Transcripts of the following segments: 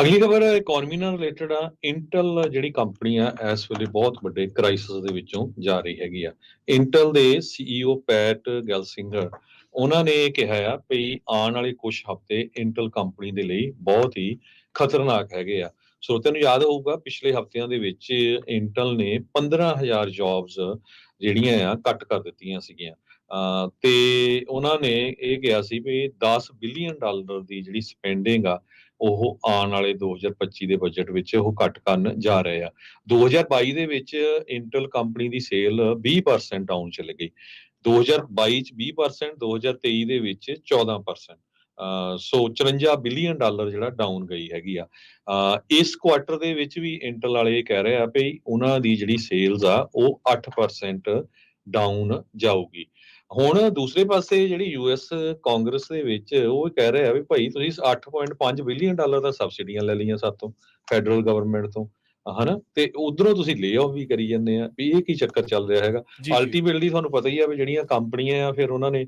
ਅਗਲੀ ਖਬਰ ਇਕਨੋਮੀ ਨਾਲ ਰਿਲੇਟਡ ਆ ਇੰਟਲ ਜਿਹੜੀ ਕੰਪਨੀ ਆ, ਇਸ ਵੇਲੇ ਬਹੁਤ ਵੱਡੇ ਕ੍ਰਾਈਸਿਸ ਦੇ ਵਿੱਚੋਂ ਜਾ ਰਹੀ ਹੈਗੀ ਆ। ਇੰਟਲ ਦੇ ਸੀਈਓ ਪੈਟ ਗੈਲਸਿੰਗਰ ਉਹਨਾਂ ਨੇ ਕਿਹਾ ਆ ਵੀ ਆਉਣ ਵਾਲੇ ਕੁਝ ਹਫ਼ਤੇ ਇੰਟਲ ਕੰਪਨੀ ਦੇ ਲਈ ਬਹੁਤ ਹੀ ਖਤਰਨਾਕ ਹੈਗੇ ਆ। ਸਰੋਤਿਆਂ ਨੂੰ ਯਾਦ ਹੋਊਗਾ, ਪਿਛਲੇ ਹਫ਼ਤਿਆਂ ਦੇ ਵਿੱਚ ਇੰਟਲ ਨੇ 15000 ਜੌਬਸ ਜਿਹੜੀਆਂ ਆ ਕੱਟ ਕਰ ਦਿੱਤੀਆਂ ਸੀਗੀਆਂ। ਤੇ ਉਹਨਾਂ ਨੇ ਇਹ ਕਿਹਾ ਸੀ ਵੀ 10 ਬਿਲੀਅਨ ਡਾਲਰ ਦੀ ਜਿਹੜੀ ਸਪੈਂਡਿੰਗ ਆ ਉਹ ਆਉਣ ਵਾਲੇ 2025 ਦੇ ਬਜਟ ਵਿੱਚ ਉਹ ਕੱਟ ਕਰਨ ਜਾ ਰਹੇ ਆ। 2022 ਦੇ ਵਿੱਚ ਇੰਟਲ ਕੰਪਨੀ ਦੀ ਸੇਲ 20% ਡਾਊਨ ਚਲੇ ਗਈ। 2022 ਚ 20% 2023 ਦੇ ਵਿੱਚ 14% ਅਹ ਸੋ 54 ਬਿਲੀਅਨ ਡਾਲਰ ਜਿਹੜਾ ਡਾਊਨ ਗਈ ਹੈਗੀ ਆ। ਇਸ ਕੁਆਟਰ ਦੇ ਵਿੱਚ ਵੀ ਇੰਟਲ ਵਾਲੇ ਇਹ ਕਹਿ ਰਹੇ ਆ ਵੀ ਉਹਨਾਂ ਦੀ ਜਿਹੜੀ ਸੇਲਸ ਆ ਉਹ 8% ਡਾਊਨ ਜਾਊਗੀ। ਹੁਣ ਦੂਸਰੇ ਪਾਸੇ ਜਿਹੜੀ ਯੂਐਸ ਕਾਂਗਰਸ ਦੇ ਵਿੱਚ ਉਹ ਕਹਿ ਰਹੇ ਆ ਵੀ ਭਾਈ ਤੁਸੀਂ 8.5 ਬਿਲੀਅਨ ਡਾਲਰ ਦਾ ਸਬਸਿਡੀਆਂ ਲੈ ਲਈਆਂ ਸਾਤੋਂ ਫੈਡਰਲ ਗਵਰਨਮੈਂਟ ਤੋਂ ਹਨਾ? ਤੇ ਉਧਰੋਂ ਤੁਸੀਂ ਲੇ ਆਫ ਵੀ ਕਰੀ ਜਾਂਦੇ ਆ ਵੀ ਇਹ ਕੀ ਚੱਕਰ ਚੱਲ ਰਿਹਾ ਹੈਗਾ? ਅਲਟੀਮੇਟਲੀ ਤੁਹਾਨੂੰ ਪਤਾ ਹੀ ਆ ਵੀ ਜਿਹੜੀਆਂ ਕੰਪਨੀਆਂ ਆ ਫਿਰ ਉਹਨਾਂ ਨੇ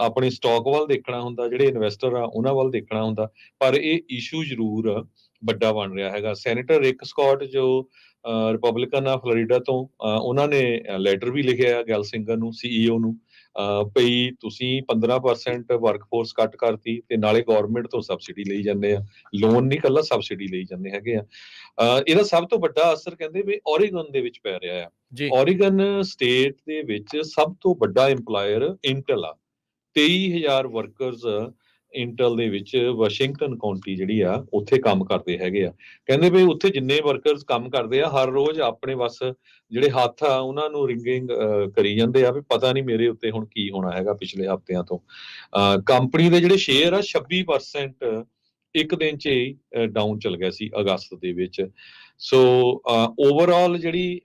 ਆਪਣੇ ਸਟਾਕ ਵੱਲ ਦੇਖਣਾ ਹੁੰਦਾ ਜਿਹੜੇ ਇਨਵੈਸਟਰ ਆ ਉਹਨਾਂ ਵੱਲ ਦੇਖਣਾ ਹੁੰਦਾ। ਪਰ ਇਹ ਇਸ਼ੂ ਜ਼ਰੂਰ ਵੱਡਾ ਬਣ ਰਿਹਾ ਹੈਗਾ। ਸੈਨੇਟਰ ਰਿਕ ਸਕਾਟ ਜੋ ਰਿਪਬਲਿਕਨ ਆ ਫਲੋਰੀਡਾ ਤੋਂ ਉਹਨਾਂ ਨੇ ਲੈਟਰ ਵੀ ਲਿਖਿਆ ਗੈਲਸਿੰਗਰ ਨੂੰ ਸੀਈਓ ਨੂੰ। ਭਈ ਤੁਸੀਂ 15% ਵਰਕਫੋਰਸ ਕੱਟ ਕਰਤੀ ਤੇ ਨਾਲੇ ਗਵਰਨਮੈਂਟ ਤੋਂ ਸਬਸਿਡੀ ਲਈ ਜਾਂਦੇ ਆ। ਲੋਨ ਨਹੀਂ ਕੱਲਾ ਸਬਸਿਡੀ ਲਈ ਜਾਂਦੇ ਹੈਗੇ ਆ। ਇਹਦਾ ਸਭ ਤੋਂ ਵੱਡਾ ਅਸਰ ਕਹਿੰਦੇ ਵੀ ਔਰੀਗਨ ਦੇ ਵਿੱਚ ਪੈ ਰਿਹਾ ਆ। ਜੀ। ਔਰੀਗਨ ਸਟੇਟ ਦੇ ਵਿੱਚ ਸਭ ਤੋਂ ਵੱਡਾ EMPLOYER ਇੰਟਲ ਆ। 23000 ਵਰਕਰਸ ਇੰਟਲ ਦੇ ਵਿੱਚ ਵਾਸ਼ਿੰਗਟਨ ਕਾਉਂਟੀ ਜਿਹੜੀ ਆ, ਉੱਥੇ ਕੰਮ ਕਰਦੇ ਹੈਗੇ ਆ। ਕਹਿੰਦੇ ਵੀ ਉੱਥੇ ਜਿੰਨੇ ਵਰਕਰਸ ਕੰਮ ਕਰਦੇ ਆ, ਹਰ ਰੋਜ਼ ਆਪਣੇ ਬਸ ਜਿਹੜੇ ਹੱਥ ਆ, ਉਹਨਾਂ ਨੂੰ ਰਿੰਗਿੰਗ ਕਰੀ ਜਾਂਦੇ ਆ ਵੀ ਪਤਾ ਨਹੀਂ ਮੇਰੇ ਉੱਤੇ ਹੁਣ ਕੀ ਹੋਣਾ ਹੈਗਾ ਪਿਛਲੇ ਹਫ਼ਤਿਆਂ ਤੋਂ। ਕੰਪਨੀ ਦੇ ਜਿਹੜੇ ਸ਼ੇਅਰ ਆ 26% ਇੱਕ ਦਿਨ 'ਚ ਹੀ ਡਾਊਨ ਚਲ ਗਿਆ ਸੀ ਅਗਸਤ ਦੇ ਵਿੱਚ। ਸੋ ਓਵਰਆਲ ਜਿਹੜੀ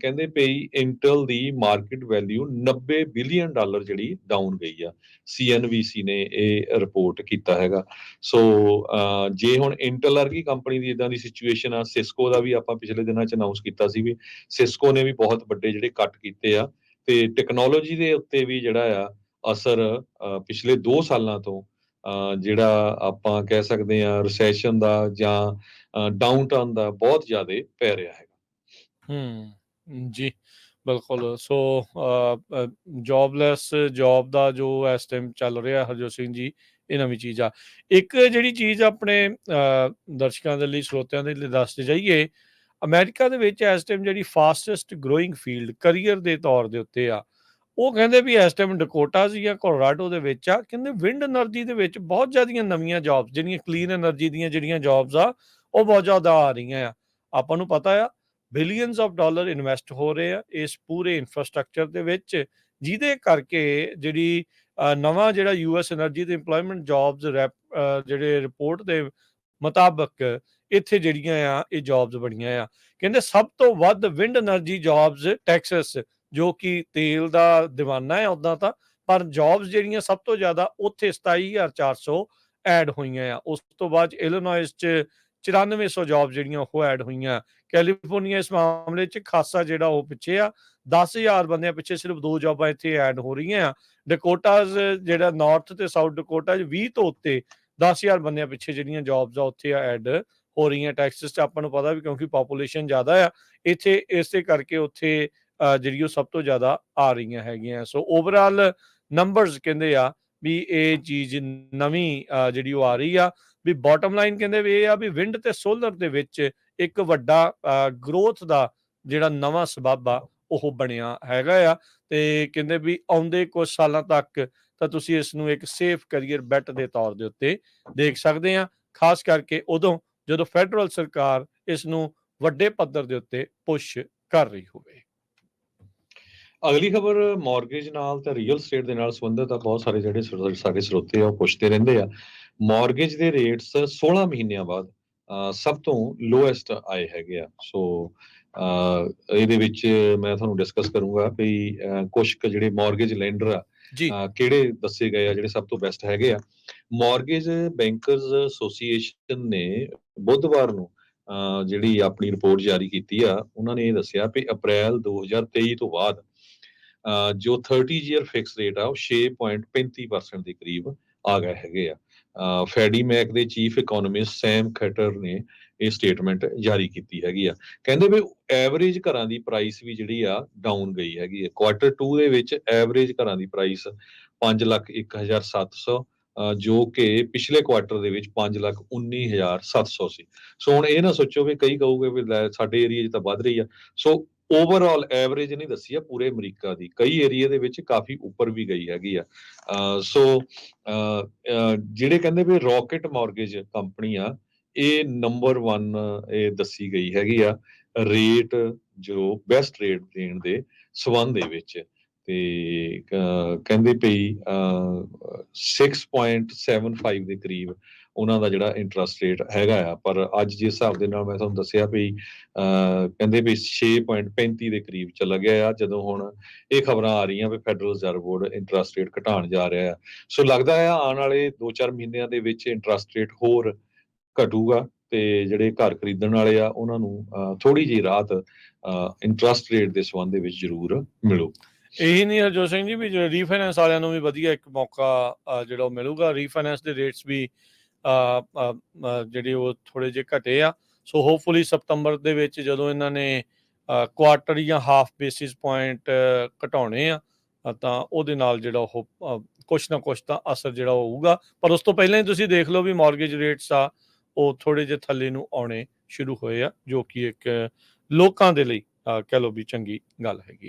ਕਹਿੰਦੇ ਪਈ ਇੰਟਲ ਦੀ ਮਾਰਕੀਟ ਵੈਲਿਊ 90 ਬਿਲੀਅਨ ਡਾਲਰ ਜਿਹੜੀ ਡਾਊਨ ਗਈ ਆ। ਸੀਐਨਬੀਸੀ ਨੇ ਇਹ ਰਿਪੋਰਟ ਕੀਤਾ ਹੈਗਾ। ਸੋ ਜੇ ਹੁਣ ਇੰਟਲ ਵਰਗੀ ਕੰਪਨੀ ਦੀ ਇਦਾਂ ਦੀ ਸਿਚੁਏਸ਼ਨ ਆ ਸਿਸਕੋ ਦਾ ਵੀ ਆਪਾਂ ਪਿਛਲੇ ਦਿਨਾਂ 'ਚ ਅਨਾਉਂਸ ਕੀਤਾ ਸੀ ਵੀ ਸਿਸਕੋ ਨੇ ਵੀ ਬਹੁਤ ਵੱਡੇ ਜਿਹੜੇ ਕੱਟ ਕੀਤੇ ਆ। ਤੇ ਟੈਕਨੋਲੋਜੀ ਦੇ ਉੱਤੇ ਵੀ ਜਿਹੜਾ ਆ ਅਸਰ ਪਿਛਲੇ 2 ਸਾਲਾਂ ਤੋਂ ਜਿਹੜਾ ਆਪਾਂ ਕਹਿ ਸਕਦੇ ਆ ਰਿਸੈਸ਼ਨ ਦਾ ਜਾਂ ਡਾਊਨ ਟਰਨ ਦਾ ਬਹੁਤ ਜ਼ਿਆਦਾ ਪੈ ਰਿਹਾ ਹੈਗਾ। ਹੂੰ, ਜੀ, ਬਿਲਕੁਲ। ਸੋ ਜੌਬਲੈਸ ਜੌਬ ਦਾ ਜੋ ਇਸ ਟਾਈਮ ਚੱਲ ਰਿਹਾ ਹਰਜੋਤ ਸਿੰਘ ਜੀ, ਇਹ ਨਵੀਂ ਚੀਜ਼ ਆ। ਇੱਕ ਜਿਹੜੀ ਚੀਜ਼ ਆਪਣੇ ਦਰਸ਼ਕਾਂ ਦੇ ਲਈ, ਸਰੋਤਿਆਂ ਦੇ ਲਈ ਦੱਸਦੇ ਜਾਈਏ, ਅਮਰੀਕਾ ਦੇ ਵਿੱਚ ਇਸ ਟਾਈਮ ਜਿਹੜੀ ਫਾਸਟੈਸਟ ਗਰੋਇੰਗ ਫੀਲਡ ਕੈਰੀਅਰ ਦੇ ਤੌਰ ਦੇ ਉੱਤੇ ਆ ਉਹ ਕਹਿੰਦੇ ਵੀ ਇਸ ਟਾਈਮ ਡਕੋਟਾ ਜਾਂ ਕੋਲਰਾਡੋ ਦੇ ਵਿੱਚ ਆ, ਕਹਿੰਦੇ ਵਿੰਡ એનર્ਜੀ ਦੇ ਵਿੱਚ ਬਹੁਤ ਜ਼ਿਆਦੀਆਂ ਨਵੀਆਂ ਜੌਬਸ ਜਿਹੜੀਆਂ ਕਲੀਨ એનર્ਜੀ ਦੀਆਂ ਜਿਹੜੀਆਂ ਜੌਬਸ ਆ, ਉਹ ਬਹੁਤ ਜ਼ਿਆਦਾ ਆ ਰਹੀਆਂ ਆ। ਆਪਾਂ ਨੂੰ ਪਤਾ ਆ ਬਿਲੀਅਨਸ ਆਫ ਡਾਲਰ ਇਨਵੈਸਟ ਹੋ ਰਹੇ ਆ ਇਸ ਪੂਰੇ ਇਨਫਰਾਸਟ੍ਰਕਚਰ ਦੇ ਵਿੱਚ, ਜਿਹਦੇ ਕਰਕੇ ਜਿਹੜੀ ਨਵਾਂ ਜਿਹੜਾ ਯੂਐਸ એનર્ਜੀ ਤੇ EMPLOYMENT ਜੌਬਸ ਜਿਹੜੇ ਰਿਪੋਰਟ ਦੇ ਮੁਤਾਬਕ ਇੱਥੇ ਜਿਹੜੀਆਂ ਆ, ਇਹ ਜੌਬਸ ਬਣੀਆਂ ਆ। ਕਹਿੰਦੇ ਸਭ ਤੋਂ ਵੱਧ ਵਿੰਡ એનર્ਜੀ ਜੌਬਸ ਟੈਕਸਸ ਜੋ ਕਿ ਤੇਲ ਦਾ دیਵਾਨਾ ਹੈ ਉਦਾਂ ਤਾਂ, ਪਰ ਜੌਬਸ ਜਿਹੜੀਆਂ ਸਭ ਤੋਂ ਜ਼ਿਆਦਾ ਉੱਥੇ 27400 ਐਡ ਹੋਈਆਂ ਆ। ਉਸ ਤੋਂ ਬਾਅਦ ਇਲੀਨੋਇਸ ਚ 9400 ਜੌਬ ਜਿਹੜੀਆਂ ਉਹ ਐਡ ਹੋਈਆਂ। ਕੈਲੀਫੋਰਨੀਆ ਇਸ ਮਾਮਲੇ 'ਚ ਖਾਸਾ ਜਿਹੜਾ ਉਹ ਪਿੱਛੇ ਆ 10000 ਬੰਦਿਆਂ ਪਿੱਛੇ ਸਿਰਫ ਦੋ ਜੌਬਾਂ ਇੱਥੇ ਐਡ ਹੋ ਰਹੀਆਂ ਆ। ਡਕੋਟਾਜ ਜਿਹੜਾ ਨਾਰਥ ਤੇ ਸਾਊਥ ਡਕੋਟਾ 'ਚ 20 ਤੋਂ ਉੱਤੇ 10000 ਬੰਦਿਆਂ ਪਿੱਛੇ ਜਿਹੜੀਆਂ ਜੌਬਸ ਆ, ਉੱਥੇ ਐਡ ਹੋ ਰਹੀਆਂ। ਟੈਕਸਸ 'ਚ ਆਪਾਂ ਨੂੰ ਪਤਾ ਵੀ ਕਿਉਂਕਿ ਪੋਪੂਲੇਸ਼ਨ ਜ਼ਿਆਦਾ ਆ, ਇੱਥੇ ਇਸੇ ਕਰਕੇ ਉੱਥੇ ਜਿਹੜੀ ਉਹ ਸਭ ਤੋਂ ਜ਼ਿਆਦਾ ਆ ਰਹੀਆਂ ਹੈਗੀਆਂ। ਸੋ ਓਵਰਆਲ ਨੰਬਰਸ ਕਹਿੰਦੇ ਆ ਵੀ ਇਹ ਚੀਜ਼ ਨਵੀਂ ਜਿਹੜੀ ਉਹ ਆ ਰਹੀ ਆ ਵੀ ਬਾਟਮ ਲਾਈਨ ਕਹਿੰਦੇ ਵੀ ਇਹ ਆ ਵੀ ਵਿੰਡ ਤੇ ਸੋਲਰ ਦੇ ਵਿੱਚ ਇੱਕ ਵੱਡਾ ਗਰੋਥ ਦਾ ਜਿਹੜਾ ਨਵਾਂ ਸਬਬ ਆ ਉਹ ਬਣਿਆ ਹੈਗਾ ਆ। ਤੇ ਕਹਿੰਦੇ ਵੀ ਆਉਂਦੇ ਕੁਝ ਸਾਲਾਂ ਤੱਕ ਤਾਂ ਤੁਸੀਂ ਇਸ ਨੂੰ ਇੱਕ ਸੇਫ ਕੈਰੀਅਰ ਬੈਟ ਦੇ ਤੌਰ ਦੇ ਉੱਤੇ ਦੇਖ ਸਕਦੇ ਆ। ਖਾਸ ਕਰਕੇ ਉਦੋਂ ਜਦੋਂ ਫੈਡਰਲ ਸਰਕਾਰ ਇਸ ਨੂੰ ਵੱਡੇ ਪੱਧਰ ਦੇ ਉੱਤੇ ਪੁਸ਼ ਕਰ ਰਹੀ ਹੋਵੇ। ਅਗਲੀ ਖਬਰ ਮਾਰਗੇਜ ਨਾਲ ਤੇ ਰੀਅਲ ਸਟੇਟ ਦੇ ਨਾਲ ਸੰਬੰਧਿਤ ਆ ਬਹੁਤ ਸਾਰੇ ਜਿਹੜੇ ਸਰੋ- ਸਾਡੇ ਸਰੋਤੇ ਆ ਉਹ ਪੁੱਛਦੇ ਰਹਿੰਦੇ ਆ। ਮਾਰਗੇਜ ਦੇ ਰੇਟਸ 16 ਮਹੀਨਿਆਂ ਬਾਅਦ ਸਭ ਤੋਂ ਲੋਐਸਟ ਆਏ ਹੈਗੇ ਆ। ਸੋ ਇਹਦੇ ਵਿੱਚ ਮੈਂ ਤੁਹਾਨੂੰ ਡਿਸਕਸ ਕਰੂੰਗਾ ਵੀ ਕੁਝ ਕੁ ਜਿਹੜੇ ਮਾਰਗੇਜ ਲੈਂਡਰ ਆ ਕਿਹੜੇ ਦੱਸੇ ਗਏ ਆ ਜਿਹੜੇ ਸਭ ਤੋਂ ਬੈਸਟ ਹੈਗੇ ਆ। ਮਾਰਗੇਜ ਬੈਂਕਰਸ ਐਸੋਸੀਏਸ਼ਨ ਨੇ ਬੁੱਧਵਾਰ ਨੂੰ ਜਿਹੜੀ ਆਪਣੀ ਰਿਪੋਰਟ ਜਾਰੀ ਕੀਤੀ ਆ ਉਹਨਾਂ ਨੇ ਇਹ ਦੱਸਿਆ ਵੀ ਅਪ੍ਰੈਲ 2023 ਤੋਂ ਬਾਅਦ ਜੋ 30 ਈਅਰ ਫਿਕਸ ਰੇਟ ਆ, ਉਹ 6.35% ਦੇ ਕਰੀਬ ਆ ਗਏ ਹੈਗੇ ਆ। ਫੈਡੀ ਮੈਕ ਦੇ ਚੀਫ ਇਕਨੋਮਿਸਟ ਸੈਮ ਖੈਟਰ ਨੇ ਇਹ ਸਟੇਟਮੈਂਟ ਜਾਰੀ ਕੀਤੀ ਹੈਗੀ ਆ। ਕਹਿੰਦੇ ਵੀ ਐਵਰੇਜ ਘਰਾਂ ਦੀ ਪ੍ਰਾਈਸ ਵੀ ਜਿਹੜੀ ਆ ਡਾਊਨ ਗਈ ਹੈਗੀ ਆ। ਕੁਆਟਰ 2 ਦੇ ਵਿੱਚ ਐਵਰੇਜ ਘਰਾਂ ਦੀ ਪ੍ਰਾਈਸ 5 ਲੱਖ 1700 ਅਹ ਜੋ ਕਿ ਪਿਛਲੇ ਕੁਆਟਰ ਦੇ ਵਿੱਚ 5 ਲੱਖ 19700 ਸੀ ਸੋ। ਹੁਣ ਇਹ ਨਾ ਸੋਚੋ ਵੀ ਕਈ ਕਹੋਗੇ ਵੀ ਲੈ ਸਾਡੇ ਏਰੀਆ 'ਚ ਤਾਂ ਵੱਧ ਰਹੀ ਆ। ਸੋ ਓਵਰਆਲ ਐਵਰੇਜ ਨਹੀਂ ਦੱਸੀ ਆ ਪੂਰੇ ਅਮਰੀਕਾ ਦੀ, ਕਈ ਏਰੀਆ ਦੇ ਵਿੱਚ ਕਾਫੀ ਉੱਪਰ ਵੀ ਗਈ ਹੈਗੀ ਆ। ਸੋ ਜਿਹੜੇ ਕਹਿੰਦੇ ਵੀ ਰਾਕਟ ਮਾਰਗੇਜ ਕੰਪਨੀ ਆ, ਇਹ ਨੰਬਰ 1 ਇਹ ਦੱਸੀ ਗਈ ਹੈਗੀ ਆ ਰੇਟ ਜੋ ਬੈਸਟ ਰੇਟ ਦੇਣ ਦੇ ਸਬੰਧ ਦੇ ਵਿੱਚ। ਤੇ ਅਹ ਕਹਿੰਦੇ ਪਈ ਅਹ 6.75 ਦੇ ਕਰੀਬ ਉਹਨਾਂ ਦਾ ਜਿਹੜਾ ਇੰਟਰਸਟ ਰੇਟ ਹੈਗਾ ਆ। ਪਰ ਅੱਜ ਜਿਸ ਹਿਸਾਬ ਦੇ ਨਾਲ ਮੈਂ ਤੁਹਾਨੂੰ ਦੱਸਿਆ ਵੀ ਕਹਿੰਦੇ ਵੀ 6.35 ਦੇ ਕਰੀਬ ਚਲਾ ਗਿਆ ਆ। ਜਦੋਂ ਹੁਣ ਇਹ ਖਬਰਾਂ ਆ ਰਹੀਆਂ ਵੀ federal reserve board interest rate ਘਟਾਉਣ ਜਾ ਰਿਹਾ ਆ। ਸੋ ਲੱਗਦਾ ਆ ਆਉਣ ਵਾਲੇ 2-4 ਮਹੀਨਿਆਂ ਦੇ ਵਿੱਚ ਇੰਟਰਸਟ ਰੇਟ ਹੋਰ ਘਟੂਗਾ ਤੇ ਜਿਹੜੇ ਘਰ ਖਰੀਦਣ ਵਾਲੇ ਆ, ਉਹਨਾਂ ਨੂੰ ਥੋੜੀ ਜਿਹੀ ਰਾਹਤ ਇੰਟਰਸਟ ਰੇਟ ਦੇ ਸੰਬੰਧ ਦੇ ਵਿੱਚ ਜ਼ਰੂਰ ਮਿਲੂ। ਇਹੀ ਨਹੀਂ ਹਰਜੋਤ ਸਿੰਘ ਜੀ ਵੀ ਰੀਫਾਈਨੈਂਸ ਵਾਲਿਆਂ ਨੂੰ ਵੀ ਵਧੀਆ ਇੱਕ ਮੌਕਾ ਜਿਹੜਾ ਉਹ ਮਿਲੂਗਾ। ਰੀਫਾਈਨੈਂਸ ਦੇ ਰੇਟਸ ਵੀ ਜਿਹੜੇ ਉਹ ਥੋੜੇ ਜਿਹੇ ਘਟੇ ਆ। ਸੋ ਹੋਪਫੁਲੀ ਸਤੰਬਰ ਦੇ ਵਿੱਚ ਜਦੋਂ ਇਹਨਾਂ ਨੇ ਕੁਆਟਰ ਜਾਂ ਹਾਫ ਬੇਸਿਸ ਪੁਆਇੰਟ ਘਟਾਉਣੇ ਆ ਤਾਂ ਉਹਦੇ ਨਾਲ ਜਿਹੜਾ ਉਹ ਕੁਛ ਨਾ ਕੁਛ ਤਾਂ ਅਸਰ ਜਿਹੜਾ ਉਹ ਹੋਊਗਾ। ਪਰ ਉਸ ਤੋਂ ਪਹਿਲਾਂ ਹੀ ਤੁਸੀਂ ਦੇਖ ਲਓ ਵੀ ਮਾਰਗੇਜ ਰੇਟਸ ਆ ਉਹ ਥੋੜੇ ਜਿਹੇ ਥੱਲੇ ਨੂੰ ਆਉਣੇ ਸ਼ੁਰੂ ਹੋਏ ਆ ਜੋ ਕਿ ਇੱਕ ਲੋਕਾਂ ਦੇ ਲਈ ਅ, ਕਹਿ ਲਓ ਵੀ ਚੰਗੀ ਗੱਲ ਹੈਗੀ ਆ।